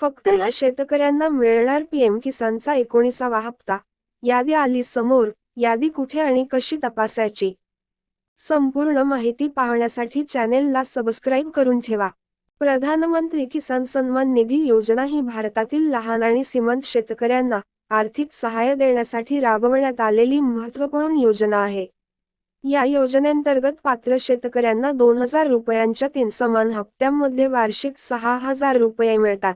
फक्त या शेतकऱ्यांना मिळणार पीएम किसानचा एकोणीसावा हप्ता. यादी आली समोर यादी कुठे आणि कशी तपासायची? संपूर्ण माहिती पाहण्यासाठी चॅनेलला सबस्क्राईब करून ठेवा. प्रधानमंत्री किसान सन्मान निधी योजना ही भारतातील लहान आणि सीमांत शेतकऱ्यांना आर्थिक सहाय्य देण्यासाठी राबवण्यात आलेली महत्त्वपूर्ण योजना आहे. या योजनेअंतर्गत पात्र शेतकऱ्यांना दोन हजार रुपयांच्या तीन समान हप्त्यांमध्ये वार्षिक सहा हजार रुपये मिळतात.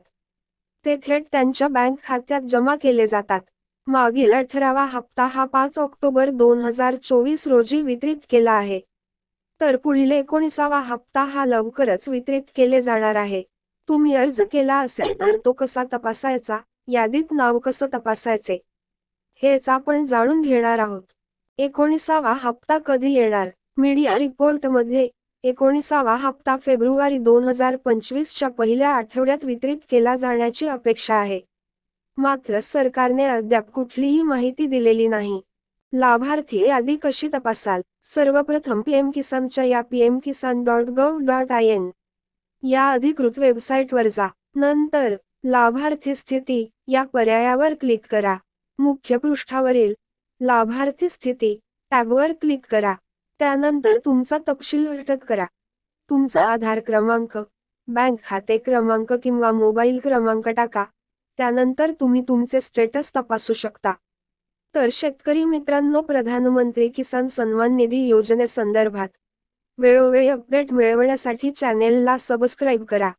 ते थेट त्यांच्या बँक खात्यात जमा केले जातात. मागील अठरावा हप्ता हा पाच ऑक्टोबर दोन हजार चोवीस रोजी वितरित केला आहे. तर पुढील एकोणीसावा हप्ता हा लवकरच वितरित केले जाणार आहे. तुम्ही अर्ज केला असेल तर तो कसा तपासायचा? यादीत नाव कसं तपासायचे? हेच आपण जाणून घेणार आहोत. एकोणीसावा हप्ता कधी येणार? मीडिया रिपोर्टमध्ये एकोणीसावा हप्ता फेब्रुवारी दोन हजार पंचवीसच्या पहिल्या आठवड्यात वितरित केला जाण्याची अपेक्षा आहे. मात्र सरकारने अद्याप कुठलीही माहिती दिलेली नाही. लाभार्थी यादी कशी तपासाल? सर्वप्रथम पीएम किसानच्या या PM Kisan dot gov dot I N या अधिकृत वेबसाईटवर जा. नंतर लाभार्थी स्थिती या पर्यायावर क्लिक करा. मुख्य पृष्ठावरील लाभार्थी स्थिती टॅबवर क्लिक करा. त्यानंतर तुमचा तपशील अटक करा. तुमचा आधार क्रमांक बँक खाते क्रमांक किंवा मोबाईल क्रमांक टाका. त्यानंतर तुम्ही तुमचे स्टेटस तपासू शकता. तर शेतकरी मित्रांनो प्रधानमंत्री किसान सन्मान निधी योजनेसंदर्भात वेळोवेळी अपडेट मिळवण्यासाठी चॅनेलला सबस्क्राईब करा.